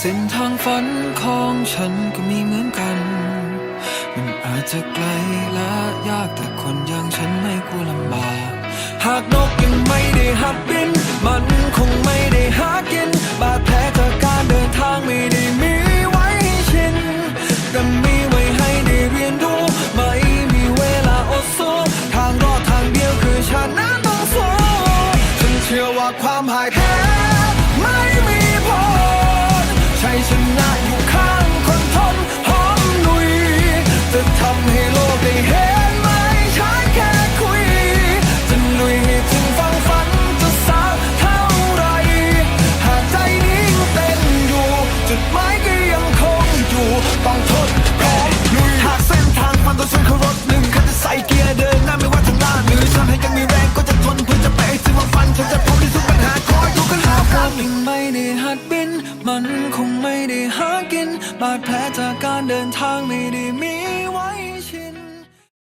เส้นทางฝันของฉันก็มีเหมือนกัน มันอาจจะไกลและยากแต่คนอย่างฉันไม่กลัวลำบาก หากนกยังไม่ได้หัดบิน มันคงไม่ได้หากิน บาดแผลจากการเดินทางไม่ได้มีไว้ให้ชินแต่มีไว้ให้ได้เรียนรู้ ไม่มีเวลาอดสู้ทางรอดทางเดียวคือชนะต้องสู้ฉันเชื่อว่าความหายแพ้ไม่มี กักยังไม่ได้หัดบิน มันคงไม่ได้หากิน บาดแผลจากการเดินทางไม่ได้มี